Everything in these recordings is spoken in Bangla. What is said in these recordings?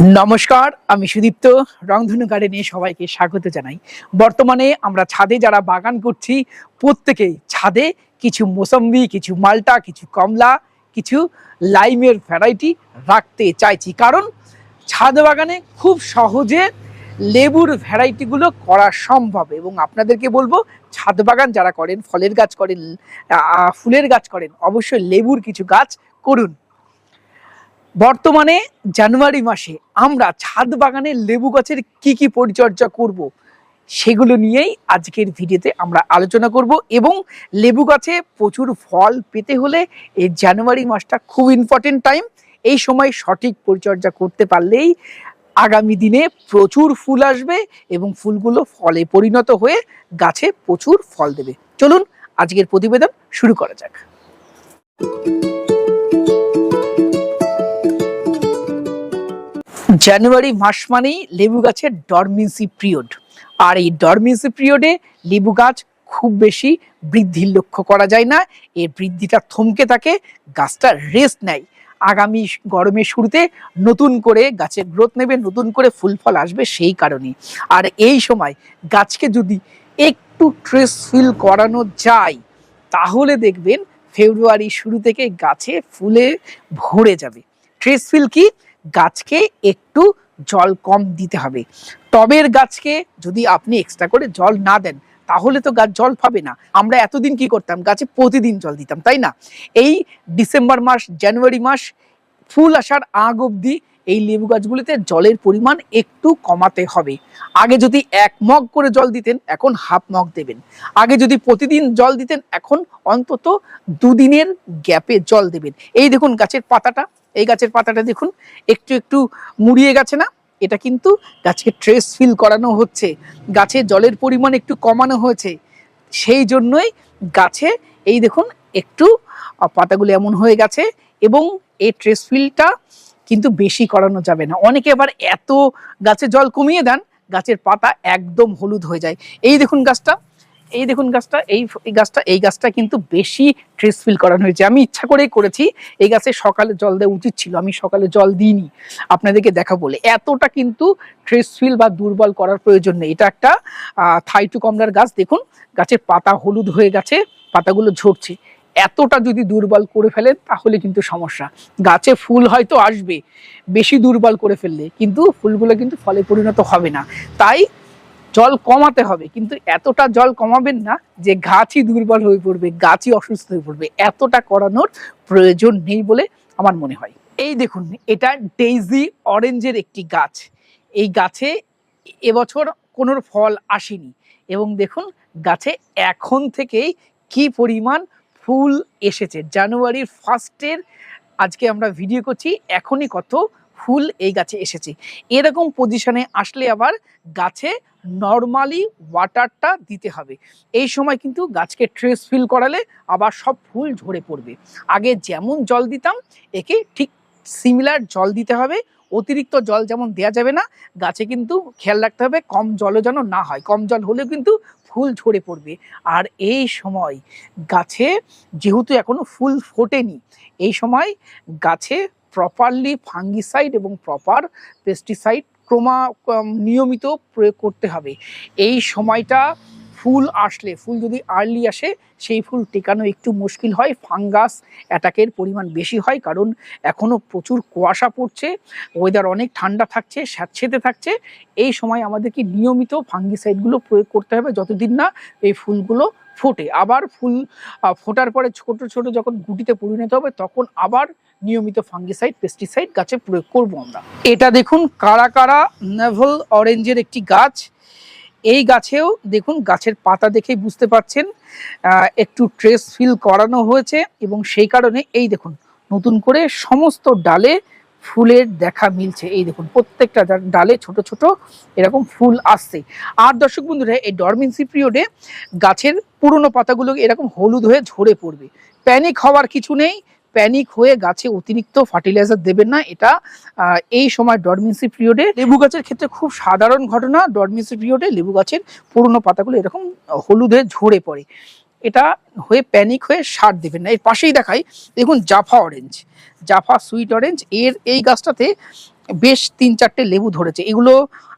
নমস্কার, আমি সুদীপ্ত। রংধনু গার্ডেনে সবাইকে স্বাগত জানাই। বর্তমানে আমরা ছাদে যারা বাগান করছি, প্রত্যেকেই ছাদে কিছু মোসম্বি, কিছু মালটা, কিছু কমলা, কিছু লাইমের ভ্যারাইটি রাখতে চাইছি। কারণ ছাদ বাগানে খুব সহজে লেবুর ভ্যারাইটিগুলো করা সম্ভব এবং আপনাদেরকে বলব, ছাদ বাগান যারা করেন, ফলের গাছ করেন ফুলের গাছ করেন, অবশ্যই লেবুর কিছু গাছ করুন। বর্তমানে জানুয়ারি মাসে আমরা ছাদ বাগানে লেবু গাছের কি কি পরিচর্যা করব সেগুলো নিয়েই আজকের ভিডিওতে আমরা আলোচনা করব এবং লেবু গাছে প্রচুর ফল পেতে হলে এই জানুয়ারি মাসটা খুব ইম্পর্টেন্ট টাইম এই সময় সঠিক পরিচর্যা করতে পারলেই আগামী দিনে প্রচুর ফুল আসবে এবং ফুলগুলো ফলে পরিণত হয়ে গাছে প্রচুর ফল দেবে। চলুন আজকের প্রতিবেদন শুরু করা যাক। জানুয়ারি মাস মানেই লেবু গাছের ডরমিন্সি পিরিয়ড আর এই ডরমিন্সি পিরিয়ডে লেবু গাছ খুব বেশি বৃদ্ধির লক্ষ্য করা যায় না, এর বৃদ্ধিটা থমকে থাকে, গাছটা রেস্ট নেয়। আগামী গরমের শুরুতে নতুন করে গাছের গ্রোথ নেবে, নতুন করে ফুল ফল আসবে সেই কারণে আর এই সময় গাছকে যদি একটু ট্রেস ফিল করানো যায়, তাহলে দেখবেন ফেব্রুয়ারি শুরু থেকে গাছে ফুলে ভরে যাবে। ট্রেস ফিল কি? গাছকে একটু জল কম দিতে হবে। টবের গাছকে যদি আপনি এক্সট্রা করে জল না দেন, তাহলে তো গাছ জল পাবে না। আমরা এতদিন কি করতাম? গাছে প্রতিদিন জল দিতাম, তাই না? এই ডিসেম্বর মাস, জানুয়ারি মাস, ফুল আসার আগ অবধি এই লেবু গাছগুলিতে জলের পরিমাণ একটু কমাতে হবে। আগে যদি এক মগ করে জল দিতেন, এখন হাফ মগ দেবেন। আগে যদি প্রতিদিন জল দিতেন, এখন অন্তত দুদিনের গ্যাপে জল দেবেন। এই দেখুন গাছের পাতাটা, এই গাছের পাতাটা দেখুন, একটু একটু মুড়িয়ে গেছে না? এটা কিন্তু গাছকে ট্রেস ফিল করানো হচ্ছে। গাছে জলের পরিমাণ একটু কমানো হয়েছে। সেই জন্যই গাছে এই দেখুন, একটু পাতাগুলো এমন হয়ে গেছে এবং এই ট্রেস ফিলটা কিন্তু বেশি করানো যাবে না। অনেকে আবার এত গাছে জল কমিয়ে দেন, গাছের পাতা একদম হলুদ হয়ে যায়। এই দেখুন গাছটা, এই দেখুন গাছটা, এই গাছটা এই গাছটা কিন্তু বেশি ট্রেস ফিল করানো হয়েছে। আমি ইচ্ছা করেই করেছি, এই গাছে সকালে জল দেওয়া উচিত ছিল। আমি সকালে জল দিইনি। আপনাদেরকে দেখা বলে। এতটা কিন্তু ট্রেস ফিল বা দুর্বল করার প্রয়োজন নেই। এটা একটা থাইটু কমলার গাছ। দেখুন, গাছের পাতা হলুদ হয়ে গেছে, পাতাগুলো ঝরছে। এতটা যদি দুর্বল করে ফেলেন তাহলে কিন্তু সমস্যা। গাছে ফুল হয়তো আসবে, বেশি দুর্বল করে ফেললে, কিন্তু ফুলগুলো কিন্তু ফলে পরিণত হবে না। তাই জল কমাতে হবে, কিন্তু এতটা জল কমাবেন না যে গাছই দুর্বল হয়ে পড়বে, গাছই অসুস্থ হয়ে পড়বে। এতটা করানোর প্রয়োজন নেই বলে আমার মনে হয়। এই দেখুন, এটা ডেইজি অরেঞ্জের একটি গাছ। এই গাছে এবছর কোনো ফল আসেনি। এবং দেখুন, গাছে এখন থেকেই কি পরিমাণ ফুল এসেছে। জানুয়ারির ফার্স্টের আজকে আমরা ভিডিও করছি, এখনই কত ফুল এই গাছে এসেছে। এরকম পজিশনে আসলে আবার গাছে নর্মালি ওয়াটারটা দিতে হবে। এই সময় কিন্তু গাছকে ট্রেস ফিল করালে আবার সব ফুল ঝরে পড়বে। আগে যেমন জল দিতাম, একে ঠিক সিমিলার জল দিতে হবে। অতিরিক্ত জল যেমন দেয়া যাবে না, গাছে কিন্তু খেয়াল রাখতে হবে কম জলও যেন না হয়। কম জল হলেও কিন্তু ফুল ঝরে পড়বে। আর এই সময় গাছে যেহেতু এখনও ফুল ফোটেনি, এই সময় গাছে প্রপারলি ফাঙ্গিসাইড এবং প্রপার পেস্টিসাইড ক্রমা, নিয়মিত প্রয়োগ করতে হবে। এই সময়টা ফুল আসলে, ফুল যদি আর্লি আসে, সেই ফুল টেকানো একটু মুশকিল হয়। ফাঙ্গাস অ্যাটাকের পরিমাণ বেশি হয় কারণ এখনও প্রচুর কুয়াশা পড়ছে ওয়েদার অনেক ঠান্ডা থাকছে, স্যাঁতসেতে থাকছে। এই সময় আমাদেরকে নিয়মিত ফাঙ্গিসাইডগুলো প্রয়োগ করতে হবে যতদিন না এই ফুলগুলো ফোটে। আবার ফুল ফোটার পরে ছোট ছোট যখন গুটিতে পরিণত হবে তখন আবার নিয়মিত ফাঙ্গিসাইড পেস্টিসাইড গাছে প্রয়োগ করব আমরা। এটা দেখুন কারা কারা নেভল অরেঞ্জের একটি গাছ। এই গাছেও দেখুন, গাছের পাতা দেখেই বুঝতে পারছেন একটু ট্রেস ফিল করানো হয়েছে এবং সেই কারণে এই দেখুন, নতুন করে সমস্ত ডালে ফুলের দেখা মিলছে। এই দেখুন, প্রত্যেকটা ডালে ছোট ছোট এরকম ফুল আসছে। আর দর্শক বন্ধুরা, এই ডরমিন্সি পিরিয়ডে গাছের পুরনো পাতাগুলো এরকম হলুদ হয়ে ঝরে পড়বে। প্যানিক হওয়ার কিছু নেই। প্যানিক হয়ে গাছে অতিরিক্ত ফার্টিলাইজার দেবেন না। এটা এই সময় ডরমিন্সি পিরিয়ডে লেবু গাছের ক্ষেত্রে খুব সাধারণ ঘটনা। ডরমিন্সি পিরিয়ডে লেবু গাছের পুরনো পাতাগুলো এরকম হলুদে ঝরে পড়ে। এটা হয়ে প্যানিক হয়ে সার দেবেন না। এর পাশেই দেখাই, দেখুন Jaffa orange Jaffa sweet orange এর এই গাছটাতে বেশ তিন চারটে লেবু ধরেছে। এগুলো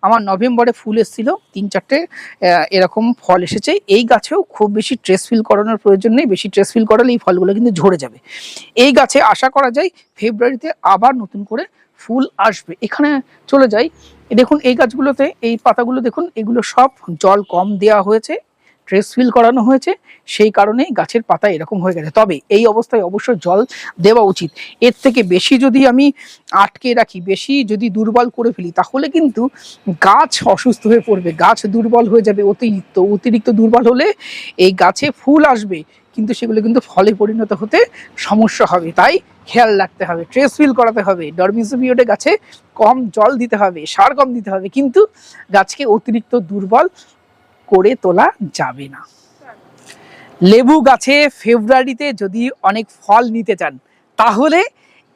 আমার নভেম্বরে ফুল এসেছিল, তিন চারটে এরকম ফল এসেছে। এই গাছেও খুব বেশি ট্রেস ফিল করানোর প্রয়োজন নেই, বেশি ট্রেস ফিল করালে এই ফলগুলো কিন্তু ঝরে যাবে। এই গাছে আশা করা যায় ফেব্রুয়ারিতে আবার নতুন করে ফুল আসবে। এখানে চলে যাই। দেখুন, এই গাছগুলোতে এই পাতাগুলো দেখুন, এগুলো সব জল কম দেয়া হয়েছে। ট্রেস ফিল করানো হয়েছে, সেই কারণেই গাছের পাতা এরকম হয়ে গেছে। তবে এই অবস্থায় অবশ্যই জল দেওয়া উচিত। এর থেকে বেশি যদি আমি আটকে রাখি, বেশি যদি দুর্বল করে ফেলি, তাহলে কিন্তু গাছ অসুস্থ হয়ে পড়বে। গাছ দুর্বল হয়ে যাবে, অতিরিক্ত অতিরিক্ত দুর্বল হলে এই গাছে ফুল আসবে, কিন্তু সেগুলো কিন্তু ফলে পরিণত হতে সমস্যা হবে। তাই খেয়াল রাখতে হবে ট্রেস ফিল করাতে হবে। ডরমিসি পিরিয়ডে গাছে কম জল দিতে হবে, সার কম দিতে হবে, কিন্তু গাছকে অতিরিক্ত দুর্বল করে তোলা যাবে না। লেবু গাছে ফেব্রুয়ারিতে যদি অনেক ফল নিতে চান, তাহলে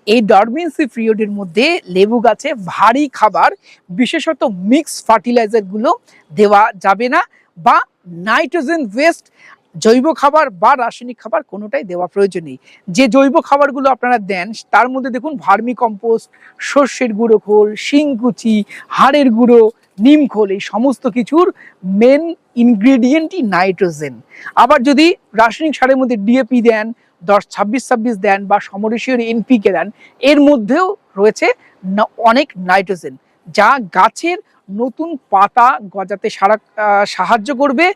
এই ডরমেন্সি পিরিয়ডের মধ্যে লেবু গাছে ভারী খাবার, বিশেষত মিক্স ফার্টিলাইজারগুলো দেওয়া যাবে না বা নাইট্রোজেন ওয়েস্ট, জৈব খাবার বা রাসায়নিক খাবার কোনোটাই দেওয়া প্রয়োজন নেই। যে জৈব খাবারগুলো আপনারা দেন, তার মধ্যে দেখুন ভার্মি কম্পোস্ট, সর্ষের গুঁড়ো খোল, শিংকুচি, হাড়ের গুঁড়ো নিম খোল, এই সমস্ত কিছুর মেন ইনগ্রেডিয়েন্টই নাইট্রোজেন আবার যদি রাসায়নিক সারের মধ্যে ডিএপি দেন, দশ, ছাব্বিশ ছাব্বিশ দেন বা সমরেশীয় এনপিকে দেন, এর মধ্যেও রয়েছে অনেক নাইট্রোজেন যা গাছের নতুন পাতা গজাতে সারা সাহায্য করবে।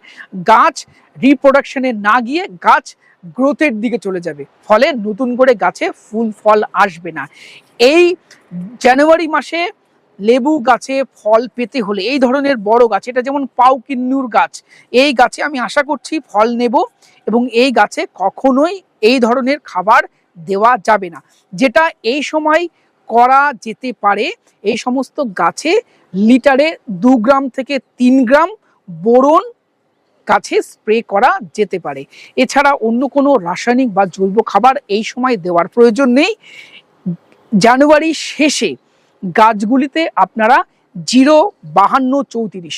গাছ রিপ্রোডাকশনে না গিয়ে গাছ গ্রোথের দিকে চলে যাবে, ফলে নতুন করে গাছে ফুল, ফল আসবে না। এই জানুয়ারি মাসে লেবু গাছে ফল পেতে হলে, এই ধরনের বড় গাছ, এটা যেমন পাউকিন্নুর গাছ, এই গাছে আমি আশা করছি ফল নেব এবং এই গাছে কখনোই এই ধরনের খাবার দেওয়া যাবে না। যেটা এই সময় করা যেতে পারে, এই সমস্ত গাছে লিটারে দু গ্রাম থেকে তিন গ্রাম বোরন গাছে স্প্রে করা যেতে পারে। এছাড়া অন্য কোনো রাসায়নিক বা জৈব খাবার এই সময় দেওয়ার প্রয়োজন নেই। জানুয়ারি শেষে গাছগুলিতে আপনারা জিরো বাহান্ন চৌত্রিশ,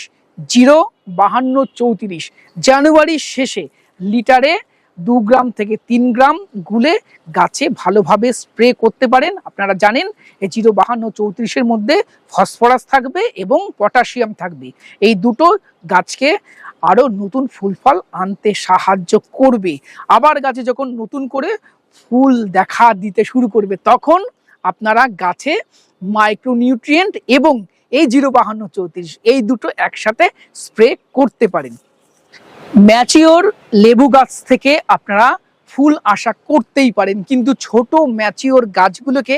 জিরো বাহান্ন চৌত্রিশ। জানুয়ারির শেষে লিটারে দু গ্রাম থেকে তিন গ্রাম গুলে গাছে ভালোভাবে স্প্রে করতে পারেন। আপনারা জানেন, এই জিরো বাহান্ন চৌত্রিশের মধ্যে ফসফরাস থাকবে এবং পটাশিয়াম থাকবে। এই দুটো গাছকে আরও নতুন ফুল ফল আনতে সাহায্য করবে। আবার গাছে যখন নতুন করে ফুল দেখা দিতে শুরু করবে, তখন আপনারা গাছে মাইক্রোনিউট্রিয়েন্ট এবং এই জিরো বাহান্ন চৌত্রিশ, এই দুটো একসাথে স্প্রে করতে পারেন। ম্যাচিওর লেবু গাছ থেকে আপনারা ফুল আশা করতেই পারেন, কিন্তু ছোট ম্যাচিওর গাছগুলোকে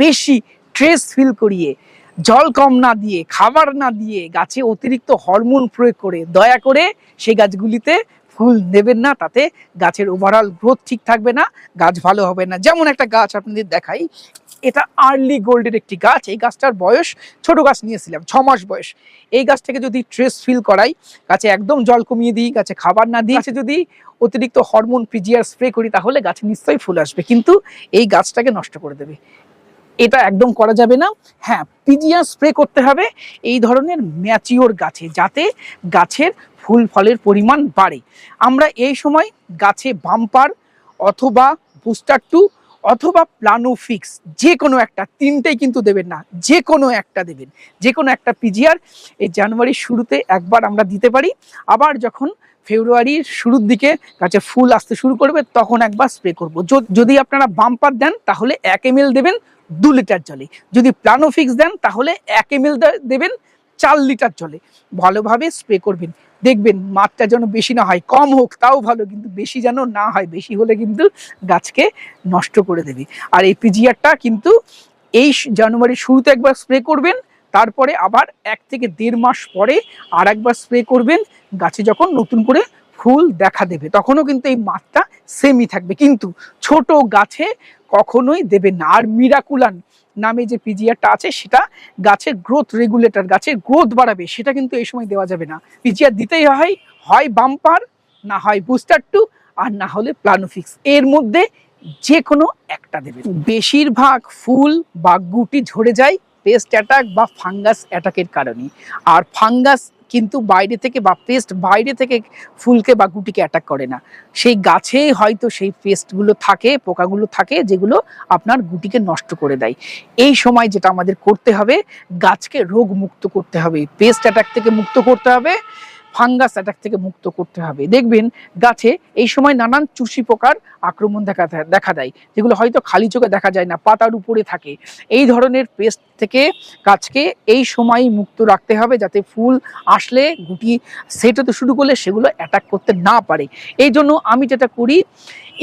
বেশি ট্রেস ফিল করিয়ে, জল কম না দিয়ে, খাবার না দিয়ে গাছে অতিরিক্ত হরমোন প্রয়োগ করে, দয়া করে সেই গাছগুলিতে ফুল নেবেন না, তাতে গাছের ওভারঅল গ্রোথ ঠিক থাকবে না, গাছ ভালো হবে না। যেমন একটা গাছ আপনাদের দেখাই, এটা আর্লি গোল্ডের একটি গাছ, এই গাছটার বয়স ছোট গাছ নিয়েছিলাম, ছ মাস বয়স। এই গাছ থেকে যদি ট্রেস ফিল করাই, গাছে একদম জল কমিয়ে দিই, গাছে খাবার না দিই, গাছে যদি অতিরিক্ত হরমোন পিজিআর স্প্রে করি, তাহলে গাছে নিশ্চয়ই ফুল আসবে, কিন্তু এই গাছটাকে নষ্ট করে দেবে। এটা একদম করা যাবে না। হ্যাঁ পিজিআর স্প্রে করতে হবে, এই ধরনের ম্যাচিওর গাছে, যাতে গাছের ফুল ফলের পরিমাণ বাড়ে। আমরা এই সময় গাছে বাম্পার অথবা বুস্টার টু অথবা প্লানোফিক্স যে কোনো একটা, তিনটেই কিন্তু দেবেন না যে কোনো একটা দেবেন। যে কোনো একটা পিজিআর এই জানুয়ারির শুরুতে একবার আমরা দিতে পারি। আবার যখন ফেব্রুয়ারির শুরুর দিকে গাছে ফুল আসতে শুরু করবে, তখন একবার স্প্রে করব। যদি আপনারা বাম্পার দেন, তাহলে এক এম দেবেন দু লিটার জলে। যদি প্লানোফিক্স দেন, তাহলে এক এম দেবেন চার লিটার জলে। ভালোভাবে স্প্রে করবেন। দেখবেন মাঠটা যেন বেশি না হয়, কম হোক, তাও ভালো, কিন্তু বেশি যেন না হয়, বেশি হলে কিন্তু গাছকে নষ্ট করে দেবে। আর এই পিজিআরটা কিন্তু এই জানুয়ারির শুরুতে একবার স্প্রে করবেন, তারপরে আবার এক থেকে দেড় মাস পরে আর একবার স্প্রে করবেন, গাছে যখন নতুন করে ফুল দেখা দেবে। তখনও কিন্তু এই মাত্রা সেমই থাকবে। কিন্তু ছোট গাছে কখনোই দেবে না। আর মিরাকুলান নামে যে পিজিআরটা আছে, সেটা গাছের গ্রোথ রেগুলেটর গাছের গ্রোথ বাড়াবে। সেটা কিন্তু এই সময় দেওয়া যাবে না। পিজিআর দিতেই হয় হয় বাম্পার না হয় বুস্টার টু আর না হলে প্লানোফিক্স এর মধ্যে যে কোনো একটা দেবে। বেশিরভাগ ফুল বা গুটি ঝরে যায় পেস্ট অ্যাটাক বা ফাঙ্গাস অ্যাটাকের কারণে। আর ফাঙ্গাস কিন্তু বাইরে থেকে বা পেস্ট বাইরে থেকে ফুলকে বা গুটিকে অ্যাটাক করে না। সেই গাছেই হয়তো সেই পেস্টগুলো থাকে, পোকাগুলো থাকে, যেগুলো আপনার গুটিকে নষ্ট করে দেয়। এই সময় যেটা আমাদের করতে হবে, গাছকে রোগ মুক্ত করতে হবে। পেস্ট অ্যাটাক থেকে মুক্ত করতে হবে। ফাঙ্গাস অ্যাটাক থেকে মুক্ত করতে হবে। দেখবেন গাছে এই সময় নানান চুষি পোকার আক্রমণ দেখা দেখা দেয়, যেগুলো হয়তো খালি চোখে দেখা যায় না, পাতার উপরে থাকে। এই ধরনের পেস্ট থেকে গাছকে এই সময় মুক্ত রাখতে হবে যাতে ফুল আসলে গুটি সেট হতে শুরু করলে সেগুলো অ্যাটাক করতে না পারে। এই জন্য আমি যেটা করি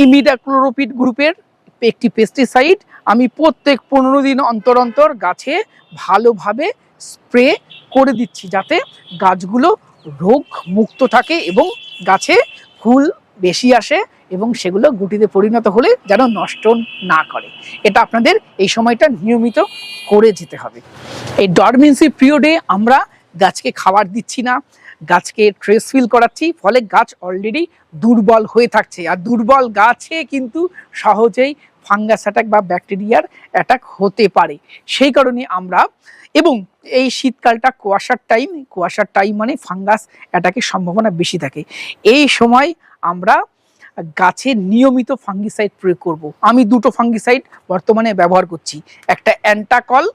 ইমিডাক্লোরোপিড গ্রুপের একটি পেস্টিসাইড আমি প্রত্যেক পনেরো দিন অন্তর অন্তর গাছে ভালোভাবে স্প্রে করে দিচ্ছি, যাতে গাছগুলো রোগ মুক্ত থাকে এবং গাছে ফুল বেশি আসে এবং সেগুলো গুটিতে পরিণত হলে যেন নষ্ট না করে। এটা আপনাদের এই সময়টা নিয়মিত করে যেতে হবে। এই ডরমেন্সি পিরিয়ডে আমরা গাছকে খাবার দিচ্ছি না, গাছকে ট্রেস ফিল করাচ্ছি, ফলে গাছ অলরেডি দুর্বল হয়ে থাকছে। আর দুর্বল গাছে কিন্তু সহজেই ফাঙ্গাস অ্যাটাক বা ব্যাকটেরিয়ার অ্যাটাক হতে পারে। সেই কারণে আমরা এবং এই শীতকালটা কুয়াশার টাইম কুয়াশার টাইম মানে ফাঙ্গাস অ্যাটাকের সম্ভাবনা বেশি থাকে। এই সময় আমরা গাছে নিয়মিত ফাঙ্গিসাইড প্রয়োগ করব। আমি দুটো ফাঙ্গিসাইড বর্তমানে ব্যবহার করছি। একটা অ্যান্টাকল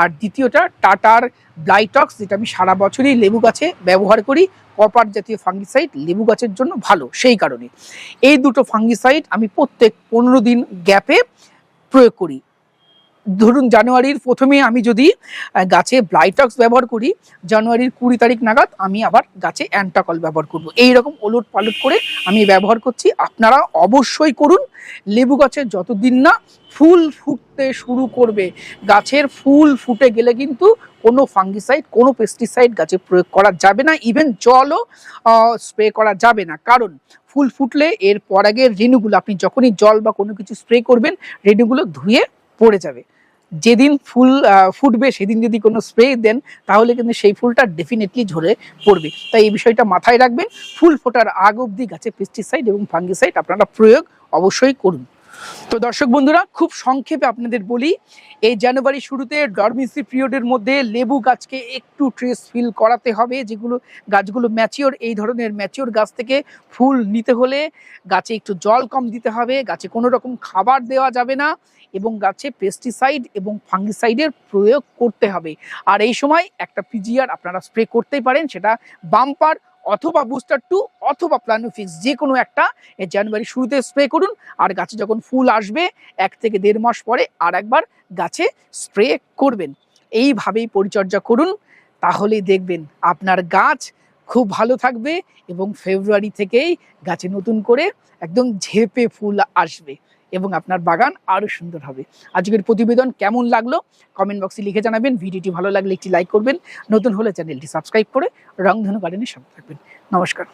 আর দ্বিতীয়টা টাটার ব্লাইটক্স যেটা আমি সারা বছরই লেবু গাছে ব্যবহার করি। কপার জাতীয় ফাঙ্গিসাইড লেবু গাছের জন্য ভালো, সেই কারণে। এই দুটো ফাঙ্গিসাইড আমি প্রত্যেক পনেরো দিন গ্যাপে প্রয়োগ করি। ধরুন জানুয়ারির প্রথমে আমি যদি গাছে ব্লাইটক্স ব্যবহার করি, জানুয়ারির কুড়ি তারিখ নাগাদ আমি আবার গাছে অ্যান্টাকল ব্যবহার করব। এই রকম ওলট পালট করে আমি ব্যবহার করছি। আপনারা অবশ্যই করুন। লেবু গাছের যতদিন না ফুল ফুটতে শুরু করবে, গাছের ফুল ফুটে গেলে কিন্তু কোনো ফাঙ্গিসাইড, কোনো পেস্টিসাইড গাছে প্রয়োগ করা যাবে না। ইভেন জলও স্প্রে করা যাবে না। কারণ ফুল ফুটলে এর পর আগের রেণুগুলো, আপনি যখনই জল বা কোনো কিছু স্প্রে করবেন, রেণুগুলো ধুয়ে পড়ে যাবে। যেদিন ফুল ফুটবে, সেদিন যদি কোনো স্প্রে দেন, তাহলে কিন্তু সেই ফুলটা ডেফিনেটলি ঝরে পড়বে। তাই এই বিষয়টা মাথায় রাখবেন। ফুল ফোটার আগ অবধি গাছে পেস্টিসাইড এবং ফাঙ্গিসাইড আপনারা প্রয়োগ অবশ্যই করুন। তো দর্শক বন্ধুরা, খুব সংক্ষেপে আপনাদের বলি, এই জানুয়ারি শুরুতে ডরমিসি পিরিয়ডের মধ্যে লেবু গাছকে একটু ট্রেস ফিল করাতে হবে, যেগুলো গাছগুলো ম্যাচিওর, এই ধরনের ম্যাচিওর গাছ থেকে ফুল নিতে হলে গাছে একটু জল কম দিতে হবে, গাছে কোনো রকম খাবার দেওয়া যাবে না এবং গাছে পেস্টিসাইড এবং ফাঙ্গিসাইডের প্রয়োগ করতে হবে। আর এই সময় একটা পিজিআর আপনারা স্প্রে করতেই পারেন, সেটা বাম্পার অথবা বুস্টার টু অথবা প্লানোফিক্স যে কোনো একটা জানুয়ারি শুরুতে স্প্রে করুন, আর গাছে যখন ফুল আসবে, এক থেকে দেড় মাস পরে আর একবার গাছে স্প্রে করবেন। এইভাবেই পরিচর্যা করুন, তাহলেই দেখবেন আপনার গাছ খুব ভালো থাকবে এবং ফেব্রুয়ারি থেকেই গাছে নতুন করে একদম ঝেপে ফুল আসবে। এবং আপনার বাগান আরও সুন্দর হবে। আজকের প্রতিবেদন কেমন লাগল? কমেন্ট বক্সে লিখে জানাবেন। ভিডিওটি ভালো লাগলে একটি লাইক করবেন। নতুন হলে চ্যানেলটি সাবস্ক্রাইব করে রংধনু গার্ডেনের সাথে থাকবেন। নমস্কার।